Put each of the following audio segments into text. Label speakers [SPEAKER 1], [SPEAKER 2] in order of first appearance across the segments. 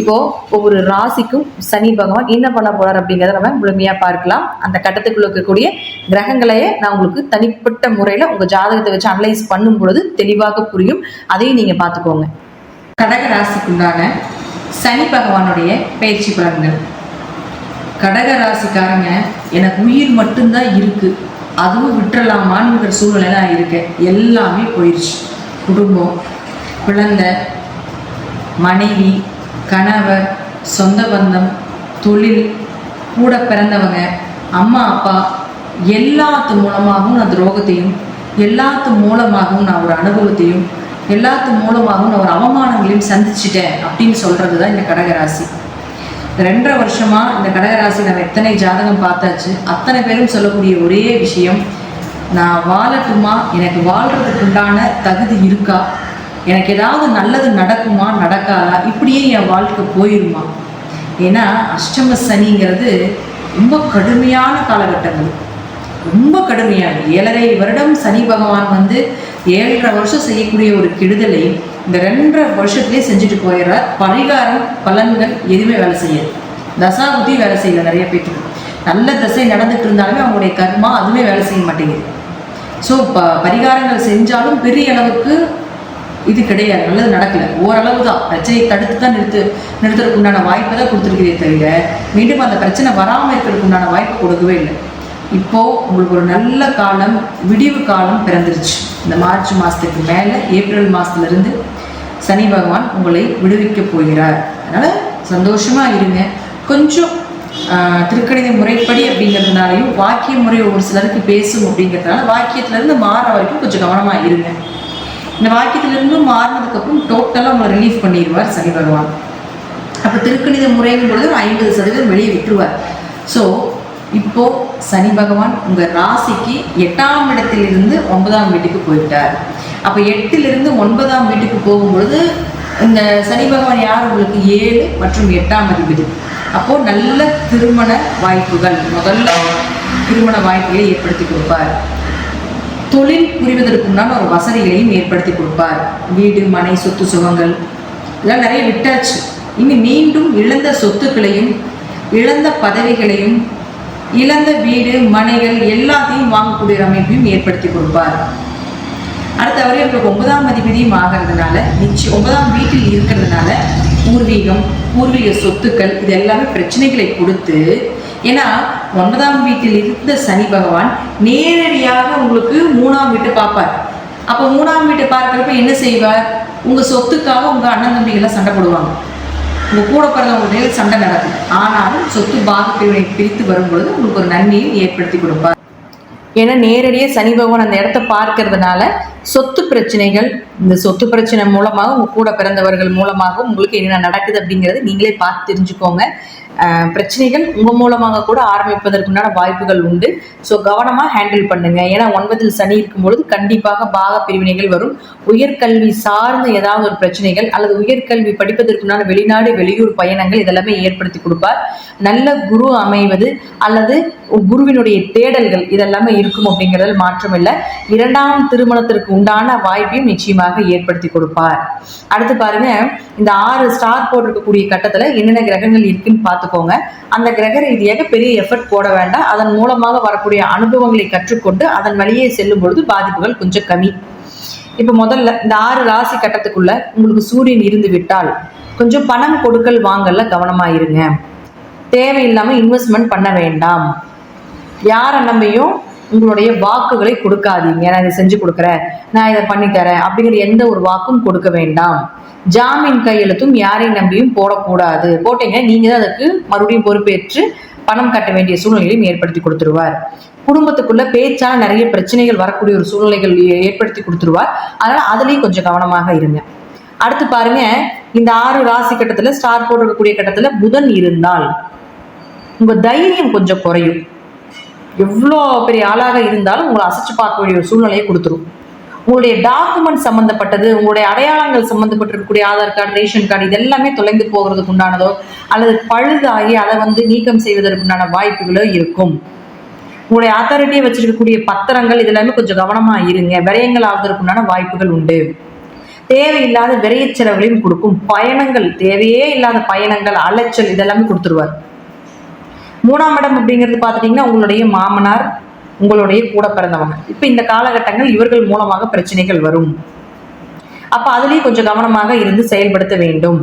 [SPEAKER 1] இப்போ ஒவ்வொரு ராசிக்கும் சனி பகவான் என்ன பண்ண போறார் அப்படிங்கிறத நம்ம முழுமையா பார்க்கலாம். அந்த கட்டத்துக்குள்ள இருக்கக்கூடிய கிரகங்களையே நான் உங்களுக்கு தனிப்பட்ட முறையில உங்க ஜாதகத்தை வச்சு அனலைஸ் பண்ணும் பொழுது தெளிவாக புரியும். அதையும் நீங்க பார்த்துக்கோங்க. கடக ராசிக்குண்டான சனி பகவானுடைய பயிற்சி பலன்கள். கடக ராசிக்காரங்க எனக்கு உயிர் மட்டும்தான் இருக்கு. அதுவும் விட்டுறலாமான்ங்கிற சூழ்நிலை நான் இருக்கேன். எல்லாமே போயிடுச்சு குடும்பம் குழந்தை மனைவி கணவர் சொந்த பந்தம் தொழில் கூட பிறந்தவங்க அம்மா அப்பா எல்லாத்து மூலமாகவும் நான் துரோகத்தையும் எல்லாத்து மூலமாகவும் நான் ஒரு அனுபவத்தையும் எல்லாத்து மூலமாகவும் நான் ஒரு அவமானங்களையும் சந்திச்சிட்டேன் அப்படின்னு சொல்கிறது தான் இந்த கடகராசி. ரெண்டரை வருஷமா இந்த கடகராசி நம்ம எத்தனை ஜாதகம் பார்த்தாச்சு அத்தனை பேரும் சொல்லக்கூடிய ஒரே விஷயம் நான் வாழட்டுமா எனக்கு வாழ்கிறதுக்குண்டான தகுதி இருக்கா எனக்கு ஏதாவது நல்லது நடக்குமா நடக்காதா? இப்படியே என் வாழ்க்கை போயிருமா? ஏன்னா அஷ்டம சனிங்கிறது ரொம்ப கடுமையான காலகட்டங்கள். ரொம்ப கடுமையான ஏழரை வருடம் சனி பகவான் வந்து ஏழரை வருஷம் செய்யக்கூடிய ஒரு கெடுதலை இந்த ரெண்டரை வருஷத்துலேயே செஞ்சுட்டு போயிடுறார். பரிகாரம் பலன்கள் எதுவுமே வேலை செய்யாது. தசாபுத்தி வேலை செய்யல நிறைய பேருக்கு நல்ல தசை நடந்துட்டு இருந்தாலுமே அவங்களுடைய கர்மா அதுவுமே வேலை செய்ய மாட்டேங்குது. ஸோ ப பரிகாரங்கள் செஞ்சாலும் பெரிய அளவுக்கு இது கிடையாது. நல்லது நடக்கல. ஓரளவு தான் பிரச்சனையை தடுத்து தான் நிறுத்து நிறுத்துறதுக்கு உண்டான வாய்ப்பை தான் கொடுத்துருக்கிறதே தவிர மீண்டும் அந்த பிரச்சனை வராமல் இருக்கிறதுக்கு உண்டான வாய்ப்பு கொடுக்கவே இல்லை. இப்போ உங்களுக்கு ஒரு நல்ல காலம் விடிவு காலம் பிறந்துருச்சு. இந்த மார்ச் மாதத்துக்கு மேலே ஏப்ரல் மாதத்துலேருந்து சனி பகவான் உங்களை விடுவிக்க போகிறார். அதனால் சந்தோஷமாக இருங்க. கொஞ்சம் திருக்கணித முறைப்படி அப்படிங்கிறதுனாலையும் வாக்கிய முறை ஒரு சிலருக்கு பேசும் அப்படிங்கிறதுனால வாக்கியத்துலேருந்து மாற வரைக்கும் கொஞ்சம் கவனமாக இருங்க. இந்த வாக்கியத்திலிருந்து மாறினதுக்கப்புறம் டோட்டலாக உங்களை ரிலீஃப் பண்ணிடுவார் சனி பகவான். அப்போ திருக்கணித முறைங்கும் பொழுது ஒரு ஐம்பது சதவீதம் வெளியே விட்டுருவார். ஸோ இப்போது சனி பகவான் உங்கள் ராசிக்கு எட்டாம் இடத்திலிருந்து ஒன்பதாம் வீட்டுக்கு போயிட்டார். அப்போ எட்டிலிருந்து ஒன்பதாம் வீட்டுக்கு போகும்பொழுது இந்த சனி பகவான் யார்? உங்களுக்கு ஏழு மற்றும் எட்டாம் அதிபதி. அப்போது நல்ல திருமண வாய்ப்புகள். முதல்ல திருமண வாய்ப்புகளை ஏற்படுத்தி கொடுப்பார். தொழில் புரிவதற்கு முன்னால் ஒரு வசதிகளையும் ஏற்படுத்தி கொடுப்பார். வீடு மனை சொத்து சுகங்கள் இதெல்லாம் நிறைய விட்டாச்சு. இனி மீண்டும் இழந்த சொத்துக்களையும் இழந்த பதவிகளையும் இழந்த வீடு மனைகள் எல்லாத்தையும் வாங்கக்கூடிய அமைப்பையும் ஏற்படுத்தி கொடுப்பார். அடுத்து அவர் உங்களுக்கு ஒன்பதாம் அதிபதியும் ஆகிறதுனால நிச்சயம் ஒன்பதாம் வீட்டில் இருக்கிறதுனால பூர்வீகம் பூர்வீக சொத்துக்கள் இது எல்லாமே பிரச்சனைகளை கொடுத்து ஏன்னா ஒன்பதாம் வீட்டில் இருந்த சனி பகவான் நேரடியாக உங்களுக்கு மூணாம் வீட்டை பார்ப்பார். அப்போ மூணாம் வீட்டை பார்க்கறப்ப என்ன செய்வார்? உங்கள் சொத்துக்காக உங்கள் அண்ணன் தம்பிகள்லாம் சண்டை போடுவாங்க. உங்கள் கூட பிறந்தவங்களுடைய சண்டை நடக்கும். ஆனாலும் சொத்து பாகப்பிரிவினை பிரித்து வரும்பொழுது உங்களுக்கு ஒரு நன்மையை ஏற்படுத்தி கொடுப்பார். ஏன்னா நேரடியாக சனி பகவான் அந்த இடத்த பார்க்கறதுனால சொத்து பிரச்சனைகள் இந்த சொத்து பிரச்சனை மூலமாக உங்க கூட பிறந்தவர்கள் மூலமாக உங்களுக்கு என்ன நடக்குது அப்படிங்கிறது நீங்களே பார்த்து தெரிஞ்சுக்கோங்க. பிரச்சனைகள் உங்க மூலமாக கூட ஆரம்பிப்பதற்குண்டான வாய்ப்புகள் உண்டு. ஸோ கவனமாக ஹேண்டில் பண்ணுங்க. ஏன்னா ஒன்பதில் சனி இருக்கும் பொழுது கண்டிப்பாக பாக பிரிவினைகள் வரும். உயர்கல்வி சார்ந்த ஏதாவது ஒரு பிரச்சனைகள் அல்லது உயர்கல்வி படிப்பதற்குண்டான வெளிநாடு வெளியூர் பயணங்கள் இதெல்லாமே ஏற்படுத்தி கொடுப்பார். நல்ல குரு அமைவது அல்லது குருவினுடைய தேடல்கள் இதெல்லாமே இருக்கும் அப்படிங்கிறதில் மாற்றம் இல்லை. இரண்டாம் திருமணத்திற்கு உண்டான வாய்ப்பையும் நிச்சயமாக ஏற்படுத்தி கொடுப்பார். அடுத்து பாருங்க இந்த ஆறு ஸ்டார் போட்டிருக்கக்கூடிய கட்டத்தில் என்னென்ன கிரகங்கள் இருக்குன்னு பார்த்துக்கோங்க. அந்த கிரக ரீதியாக பெரிய எஃபர்ட் போட வேண்டாம். அதன் மூலமாக வரக்கூடிய அனுபவங்களை கற்றுக்கொண்டு அதன் வழியே செல்லும் பொழுது பாதிப்புகள் கொஞ்சம் கம்மி. இப்போ முதல்ல இந்த ஆறு ராசி கட்டத்துக்குள்ள உங்களுக்கு சூரியன் இருந்து விட்டால் கொஞ்சம் பணம் கொடுக்கல் வாங்கல கவனமா இருங்க. தேவையில்லாம இன்வெஸ்ட்மெண்ட் பண்ண வேண்டாம். யாரை நம்பியும் உங்களுடைய வாக்குகளை கொடுக்காதீங்க. நான் இதை செஞ்சு கொடுக்குறேன். நான் இதை பண்ணி தரேன் அப்படிங்கிற எந்த ஒரு வாக்கும் கொடுக்க வேண்டாம். ஜாமீன் கையெழுத்தும் யாரையும் நம்பியும் போடக்கூடாது. போட்டீங்க நீங்க தான் அதுக்கு மறுபடியும் பொறுப்பேற்று பணம் கட்ட வேண்டிய சூழ்நிலையும் ஏற்படுத்தி கொடுத்துருவார். குடும்பத்துக்குள்ள பேச்சால நிறைய பிரச்சனைகள் வரக்கூடிய ஒரு சூழ்நிலைகள் ஏ- ஏற்படுத்தி கொடுத்துருவார். அதனால அதுலயும் கொஞ்சம் கவனமாக இருங்க. அடுத்து பாருங்க. இந்த ஆறு ராசி கட்டத்துல ஸ்டார் போட்டிருக்கக்கூடிய கட்டத்துல புதன் இருந்தால் உங்க தைரியம் கொஞ்சம் குறையும். எவ்வளோ பெரிய ஆளாக இருந்தாலும் உங்களை அசைச்சு பார்க்க வேண்டிய ஒரு சூழ்நிலையை கொடுத்துரும். உங்களுடைய டாக்குமெண்ட் சம்மந்தப்பட்டது உங்களுடைய அடையாளங்கள் சம்மந்தப்பட்டிருக்கக்கூடிய ஆதார் கார்டு ரேஷன் கார்டு இதெல்லாமே தொலைந்து போகிறதுக்கு உண்டானதோ அல்லது பழுதாகி அதை வந்து நீக்கம் செய்வதற்குண்டான வாய்ப்புகளோ இருக்கும். உங்களுடைய அத்தாரிட்டியை வச்சிருக்கக்கூடிய பத்திரங்கள் இதெல்லாமே கொஞ்சம் கவனமாக இருங்க. விரயங்கள் ஆவதற்குண்டான வாய்ப்புகள் உண்டு. தேவையில்லாத விரைய செலவுகளையும் கொடுக்கும் பயணங்கள் தேவையே இல்லாத பயணங்கள் அலைச்சல் இதெல்லாமே கொடுத்துருவார். மூணாம் இடம் அப்படிங்கிறது பார்த்துட்டிங்கன்னா உங்களுடைய மாமனார் உங்களுடைய கூட பிறந்தவங்க. இப்போ இந்த காலகட்டங்கள் இவர்கள் மூலமாக பிரச்சனைகள் வரும். அப்போ அதுலேயும் கொஞ்சம் கவனமாக இருந்து செயல்படுத்த வேண்டும்.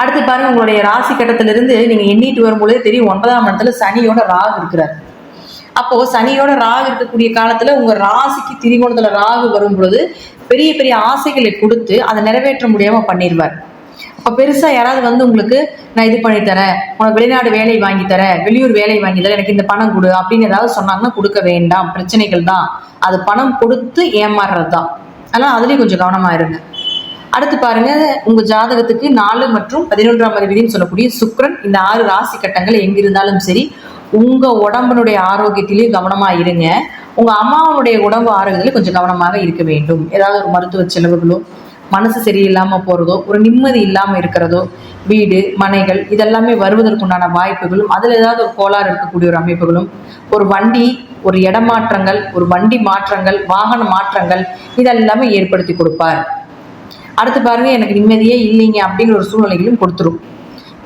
[SPEAKER 1] அடுத்து பாருங்க உங்களுடைய ராசி கட்டத்திலிருந்து நீங்க எண்ணிட்டு வரும்பொழுது தெரியும் ஒன்பதாம் இடத்துல சனியோட ராகு இருக்கிறார். அப்போ சனியோட ராகு இருக்கக்கூடிய காலத்துல உங்க ராசிக்கு திரிகோணத்துல ராகு வரும் பொழுது பெரிய பெரிய ஆசைகளை கொடுத்து அதை நிறைவேற்ற முடியாம பண்ணிடுவார். இப்போ பெருசாக யாராவது வந்து உங்களுக்கு நான் இது பண்ணி தரேன். உனக்கு வெளிநாடு வேலை வாங்கி தரேன். வெளியூர் வேலை வாங்கி தரேன். எனக்கு இந்த பணம் கொடு. அப்படின்னு ஏதாவது சொன்னாங்கன்னா கொடுக்க வேண்டாம். பிரச்சனைகள் தான். அது பணம் கொடுத்து ஏமாறுறது தான் அதனால் அதுலேயும் கொஞ்சம் கவனமாக இருங்க. அடுத்து பாருங்க உங்க ஜாதகத்துக்கு நாலு மற்றும் பதினொன்றாம் அதிபதினு சொல்லக்கூடிய சுக்ரன் இந்த ஆறு ராசி கட்டங்கள் எங்கிருந்தாலும் சரி உங்க உடம்பினுடைய ஆரோக்கியத்திலையும் கவனமா இருங்க. உங்க அம்மாவனுடைய உடம்பு ஆரோக்கியத்திலையும் கொஞ்சம் கவனமாக இருக்க வேண்டும். ஏதாவது ஒரு மருத்துவ செலவுகளோ மனசு சரியில்லாமல் போகிறதோ ஒரு நிம்மதி இல்லாமல் இருக்கிறதோ வீடு மனைகள் இதெல்லாமே வருவதற்குண்டான வாய்ப்புகளும் அதில் ஏதாவது ஒரு கோளாறு இருக்கக்கூடிய ஒரு அமைப்புகளும் ஒரு வண்டி ஒரு இடமாற்றங்கள் ஒரு வண்டி மாற்றங்கள் வாகன மாற்றங்கள் இதெல்லாமே ஏற்படுத்தி கொடுப்பார். அடுத்து பாருங்க எனக்கு நிம்மதியே இல்லைங்க அப்படிங்கிற ஒரு சூழ்நிலைகளும் கொடுத்துரும்.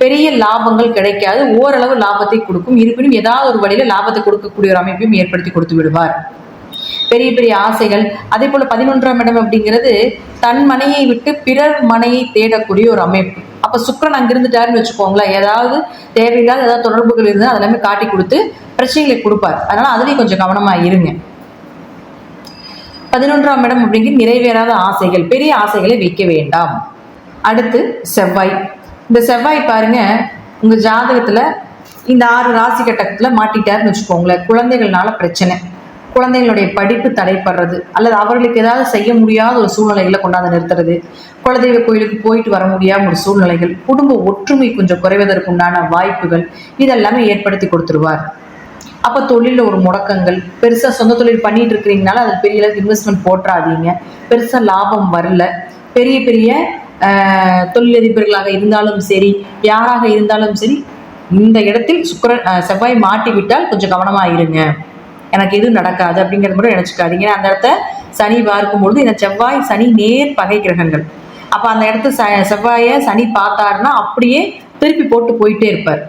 [SPEAKER 1] பெரிய லாபங்கள் கிடைக்காது ஓரளவு லாபத்தை கொடுக்கும். இருப்பினும் ஏதாவது ஒரு வழியில லாபத்தை கொடுக்கக்கூடிய ஒரு அமைப்பையும் ஏற்படுத்தி கொடுத்து விடுவார். பெரிய பெரிய ஆசைகள். அதே போல பதினொன்றாம் இடம் அப்படிங்கிறது தன் மனையை விட்டு பிறர் மனையை தேடக்கூடிய ஒரு அமைப்பு. அப்ப சுக்கிரன் அங்கிருந்துட்டாருன்னு வச்சுக்கோங்களேன். ஏதாவது தேவையில்லாத ஏதாவது தொடர்புகள் இருந்தால் அதெல்லாமே காட்டி கொடுத்து பிரச்சனைகளை கொடுப்பார். அதனால அதுலயும் கொஞ்சம் கவனமா இருங்க. பதினொன்றாம் இடம் அப்படிங்கிறது நிறைவேறாத ஆசைகள். பெரிய ஆசைகளை வைக்க வேண்டாம். அடுத்து செவ்வாய். இந்த செவ்வாய் பாருங்க உங்க ஜாதகத்துல இந்த ஆறு ராசி கட்டத்துல மாட்டிட்டாருன்னு வச்சுக்கோங்களேன். குழந்தைகள்னால பிரச்சனை. குழந்தைகளுடைய படிப்பு தடைப்படுறது அல்லது அவர்களுக்கு ஏதாவது செய்ய முடியாத ஒரு சூழ்நிலைகளை கொண்டாந்து நிறுத்துறது குலதெய்வ கோயிலுக்கு போயிட்டு வர முடியாம ஒரு சூழ்நிலைகள் குடும்ப ஒற்றுமை கொஞ்சம் குறைவதற்கு உண்டான வாய்ப்புகள் இதெல்லாமே ஏற்படுத்தி கொடுத்துருவார். அப்போ தொழிலில் ஒரு முடக்கங்கள் பெருசாக சொந்த தொழில் பண்ணிட்டு இருக்கிறீங்கனால அது பெரிய அளவுக்கு இன்வெஸ்ட்மெண்ட் போட்டுறாதீங்க. பெருசாக லாபம் வரல. பெரிய பெரிய தொழிலதிபர்களாக இருந்தாலும் சரி யாராக இருந்தாலும் சரி இந்த இடத்தில் சுக்கர செவ்வாய் மாட்டி விட்டால் கொஞ்சம் கவனமாக இருங்க. எனக்கு எதுவும் நடக்காது அப்படிங்கிறது மட்டும் நினச்சிக்காதீங்க. அந்த இடத்த சனி பார்க்கும்பொழுது இந்த செவ்வாய் சனி நேர் பகை கிரகங்கள். அப்போ அந்த இடத்த ச செவ்வாயை சனி பார்த்தாருன்னா அப்படியே திருப்பி போட்டு போயிட்டே இருப்பார்.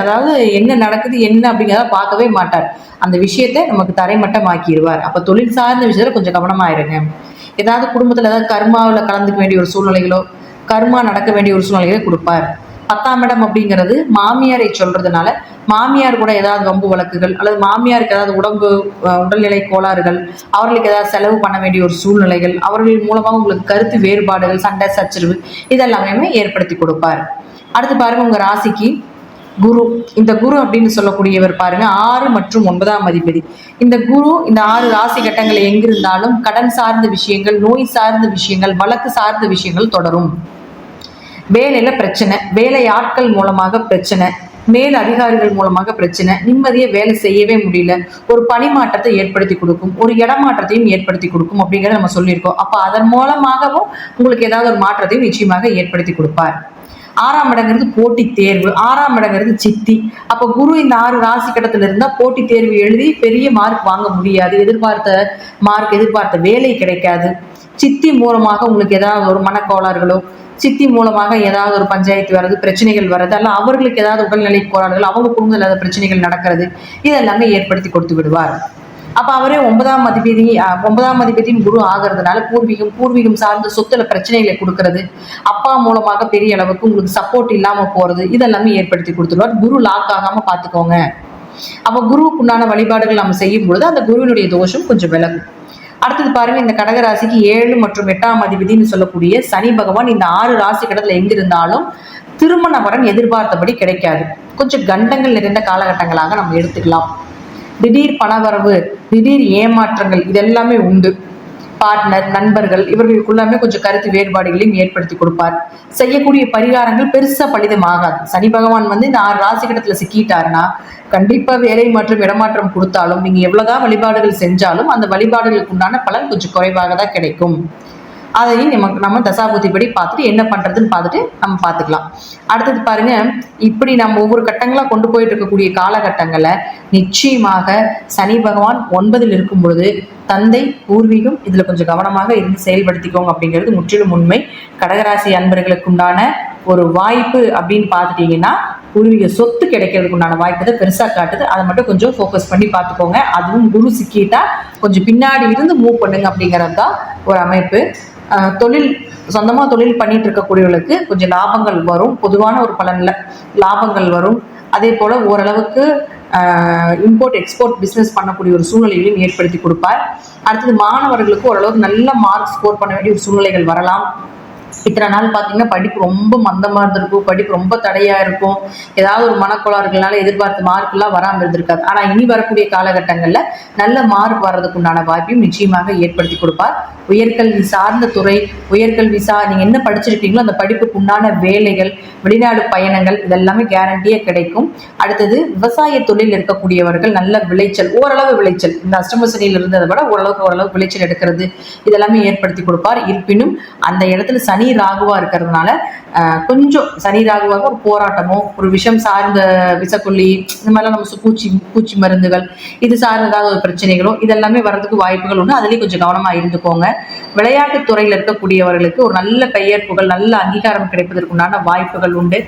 [SPEAKER 1] அதாவது என்ன நடக்குது என்ன அப்படிங்கிறத பார்க்கவே மாட்டார். அந்த விஷயத்தை நமக்கு தரைமட்டமாக்கிடுவார் அப்போ தொழில் சார்ந்த விஷயத்தில் கொஞ்சம் கவனமாயிருங்க. ஏதாவது குடும்பத்தில் ஏதாவது கர்மாவில் கலந்துக்க வேண்டிய ஒரு சூழ்நிலைகளோ கர்மா நடக்க வேண்டிய ஒரு சூழ்நிலைகளை கொடுப்பார். பத்தாம் இடம் அப்படிங்கிறது மாமியாரை சொல்றதுனால மாமியார் கூட ஏதாவது வம்பு வழக்குகள் அல்லது மாமியாருக்கு ஏதாவது உடம்பு உடல்நிலை கோளாறுகள் அவர்களுக்கு ஏதாவது செலவு பண்ண வேண்டிய ஒரு சூழ்நிலைகள் அவர்கள் மூலமாக உங்களுக்கு கருத்து வேறுபாடுகள் சண்டை சச்சரவு இதெல்லாமே ஏற்படுத்தி கொடுப்பார். அடுத்து பாருங்க உங்க ராசிக்கு குரு. இந்த குரு அப்படின்னு சொல்லக்கூடியவர் பாருங்க ஆறு மற்றும் ஒன்பதாம் அதிபதி. இந்த குரு இந்த ஆறு ராசி கட்டங்கள் எங்கிருந்தாலும் கடன் சார்ந்த விஷயங்கள் நோய் சார்ந்த விஷயங்கள் வழக்கு சார்ந்த விஷயங்கள் தொடரும். வேலையில பிரச்சனை வேலை ஆட்கள் மூலமாக பிரச்சனை மேல் அதிகாரிகள் மூலமாக பிரச்சனை நிம்மதியை வேலை செய்யவே முடியல. ஒரு பணிமாற்றத்தை ஏற்படுத்தி கொடுக்கும் ஒரு இடமாற்றத்தையும் ஏற்படுத்தி கொடுக்கும் அப்படிங்கிறத நம்ம சொல்லியிருக்கோம். அப்போ அதன் மூலமாகவும் உங்களுக்கு ஏதாவது ஒரு மாற்றத்தையும் நிச்சயமாக ஏற்படுத்தி கொடுப்பார். ஆறாம் இடங்கிறது போட்டி தேர்வு ஆறாம் இடங்கிறது சித்தி. அப்போ குரு இந்த ஆறு ராசி கட்டத்துல இருந்தா போட்டி தேர்வு எழுதி பெரிய மார்க் வாங்க முடியாது. எதிர்பார்த்த மார்க் எதிர்பார்த்த வேலை கிடைக்காது. சித்தி மூலமாக உங்களுக்கு ஏதாவது ஒரு மனக்கோளாறுகளோ சித்தி மூலமாக ஏதாவது ஒரு பஞ்சாயத்து வர்றது பிரச்சனைகள் வர்றது அல்ல அவர்களுக்கு ஏதாவது உடல்நிலை கோளாறுகள் அவங்க குடும்பத்தில் ஏதாவது பிரச்சனைகள் நடக்கிறது இதெல்லாமே ஏற்படுத்தி கொடுத்து விடுவார். அப்ப அவரே ஒன்பதாம் அதிபதி ஒன்பதாம் அதிபதியின் குரு ஆகிறதுனால பூர்வீகம் பூர்வீகம் சார்ந்த சொத்துல பிரச்சனைகளை கொடுக்கறது. அப்பா மூலமாக பெரிய அளவுக்கு உங்களுக்கு சப்போர்ட் இல்லாம போறது இதெல்லாமே ஏற்படுத்தி கொடுத்துருவார் குரு லாக் ஆகாம பாத்துக்கோங்க அப்ப குருவுக்குண்டான வழிபாடுகள் நம்ம செய்யும் பொழுது அந்த குருவினுடைய தோஷம் கொஞ்சம் விலகும். அடுத்தது பாருங்க இந்த கடகராசிக்கு ஏழு மற்றும் எட்டாம் அதிபதினு சொல்லக்கூடிய சனி பகவான் இந்த ஆறு ராசி கடத்துல எங்க இருந்தாலும் திருமண வரன் எதிர்பார்த்தபடி கிடைக்காது. கொஞ்சம் கண்டங்கள் நிறைந்த காலகட்டங்களாக நம்ம எடுத்துக்கலாம். திடீர் பணவரவு திடீர் ஏமாற்றங்கள் இதெல்லாமே உண்டு. பார்ட்னர் நண்பர்கள் இவர்களுக்குள்ளாமே கொஞ்சம் கருத்து வேறுபாடுகளையும் ஏற்படுத்தி கொடுப்பார். செய்யக்கூடிய பரிகாரங்கள் பெருசா பலிதமாகாது. சனி பகவான் வந்து இந்த ஆறு ராசி கடத்துல சிக்கிட்டாருன்னா கண்டிப்பா வேலை மற்றும் இடமாற்றம் கொடுத்தாலும் நீங்க எவ்வளவுதான் வழிபாடுகள் செஞ்சாலும் அந்த வழிபாடுகளுக்கு உண்டான பலன் கொஞ்சம் குறைவாக தான் கிடைக்கும். அதையும் நமக்கு நம்ம தசாபுத்திப்படி பார்த்துட்டு என்ன பண்ணுறதுன்னு பார்த்துட்டு நம்ம பார்த்துக்கலாம். அடுத்தது பாருங்க இப்படி நம்ம ஒவ்வொரு கட்டங்களாக கொண்டு போயிட்டு இருக்கக்கூடிய காலகட்டங்களை நிச்சயமாக சனி பகவான் ஒன்பதில் இருக்கும் பொழுது தந்தை பூர்வீகம் இதில் கொஞ்சம் கவனமாக இருந்து செயல்படுத்திக்கோங்க அப்படிங்கிறது முற்றிலும் உண்மை. கடகராசி அன்பர்களுக்கு உண்டான ஒரு வாய்ப்பு அப்படின்னு பார்த்துட்டீங்கன்னா பூர்வீக சொத்து கிடைக்கிறதுக்கு உண்டான வாய்ப்பு பெருசாக காட்டுது. அதை மட்டும் கொஞ்சம் ஃபோக்கஸ் பண்ணி பார்த்துக்கோங்க. அதுவும் குரு சிக்கிட்டா கொஞ்சம் பின்னாடி இருந்து மூவ் பண்ணுங்க அப்படிங்கிறது தான் ஒரு அமைப்பு. தொழில் சொந்தமாக தொழில் பண்ணிட்டு இருக்கக்கூடியவர்களுக்கு கொஞ்சம் லாபங்கள் வரும். பொதுவான ஒரு பலனில் லாபங்கள் வரும். அதே போல் ஓரளவுக்கு இம்போர்ட் எக்ஸ்போர்ட் பிஸ்னஸ் பண்ணக்கூடிய ஒரு சூழ்நிலைகளையும் ஏற்படுத்தி கொடுப்பார். அடுத்தது மாணவர்களுக்கு ஓரளவுக்கு நல்ல மார்க் ஸ்கோர் பண்ண வேண்டிய ஒரு சூழ்நிலைகள் வரலாம். இத்தனை நாள் பார்த்தீங்கன்னா படிப்பு ரொம்ப மந்தமாக இருந்திருக்கும். படிப்பு ரொம்ப தடையாக இருக்கும். ஏதாவது ஒரு மனக்கோளாறுகள்னால எதிர்பார்த்த மார்க்கெல்லாம் வராமல் இருந்திருக்காது. ஆனால் இனி வரக்கூடிய காலகட்டங்களில் நல்ல மார்க் வர்றதுக்குண்டான வாய்ப்பையும் நிச்சயமாக ஏற்படுத்தி கொடுப்பார். உயர்கல்வி சார்ந்த துறை உயர்கல்வி சா நீங்கள் என்ன படிச்சிருக்கீங்களோ அந்த படிப்புக்கு உண்டான வேலைகள் வெளிநாடு பயணங்கள் இதெல்லாமே கேரண்டியாக கிடைக்கும். அடுத்தது விவசாய தொழில் இருக்கக்கூடியவர்கள் நல்ல விளைச்சல் ஓரளவு விளைச்சல். இந்த அஷ்டமசனியில் இருந்ததை விட ஓரளவுக்கு ஓரளவு விளைச்சல் எடுக்கிறது இதெல்லாமே ஏற்படுத்தி கொடுப்பார். இருப்பினும் அந்த இடத்துல சனி ராகுவா இருக்கிறதுனால கொஞ்சம் சனி ராகுவாக ஒரு போராட்டமோ ஒரு விஷம் சார்ந்த விஷக்கொல்லி இந்த மாதிரிலாம் நம்ம பூச்சி பூச்சி மருந்துகள் இது சார்ந்த ஏதாவது ஒரு பிரச்சனைகளோ இதெல்லாமே வர்றதுக்கு வாய்ப்புகள் உண்டு. அதுலேயும் கொஞ்சம் கவனமா இருந்துக்கோங்க. விளையாட்டு துறையில் இருக்கக்கூடியவர்களுக்கு ஒரு நல்ல பெயர் புகழ் நல்ல அங்கீகாரம் கிடைப்பதற்குண்டான வாய்ப்புகள் உண்டு.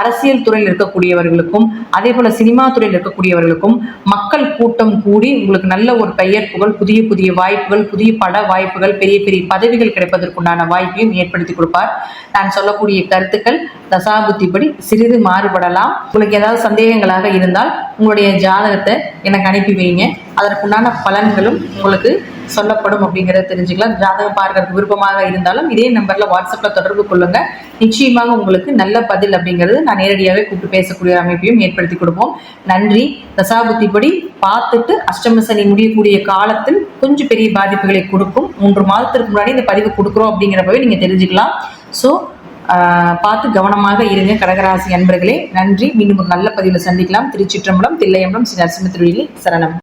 [SPEAKER 1] அரசியல் துறையில் இருக்கக்கூடியவர்களுக்கும் அதே போல சினிமா துறையில் இருக்கக்கூடியவர்களுக்கும் மக்கள் கூட்டம் கூடி உங்களுக்கு நல்ல ஒரு பெயர் புகழ் புதிய புதிய வாய்ப்புகள் புதிய பட வாய்ப்புகள் பெரிய பெரிய பதவிகள் கிடைப்பதற்குண்டான வாய்ப்பையும் ஏற்படுத்தி கொடுப்பார். நான் சொல்லக்கூடிய கருத்துக்கள் தசாபுத்திப்படி சிறிது மாறுபடலாம். உங்களுக்கு ஏதாவது சந்தேகங்களாக இருந்தால் உங்களுடைய ஜாதகத்தை எனக்கு அனுப்பி வைங்க. அதற்குண்டான பலன்களும் உங்களுக்கு சொல்லப்படும் அப்படிங்கிறத தெரிஞ்சுக்கலாம். ஜாதகம் பார்க்கறதுக்கு விருப்பமாக இருந்தாலும் இதே நம்பர்ல வாட்ஸ்அப்ல தொடர்பு கொள்ளுங்க. நிச்சயமாக உங்களுக்கு நல்ல பதில் அப்படிங்கிறது நான் நேரடியாகவே கூப்பிட்டு பேசக்கூடிய அமைப்பையும் ஏற்படுத்தி கொடுப்போம். நன்றி. தசாபுத்திப்படி பார்த்துட்டு அஷ்டம சனி முடியக்கூடிய காலத்தில் கொஞ்சம் பெரிய பாதிப்புகளை கொடுக்கும். மூன்று மாதத்திற்கு முன்னாடி இந்த பதிவு கொடுக்குறோம் அப்படிங்கிறப்பவே நீங்க தெரிஞ்சுக்கலாம். ஸோ பார்த்து கவனமாக இருங்க கடகராசி அன்பர்களே. நன்றி. மீண்டும் ஒரு நல்ல பதிவில் சந்திக்கலாம். திருச்சிற்றம்பலம் தில்லையம்பலம் ஸ்ரீ நரசிம்ம திருவிழி சரணம்.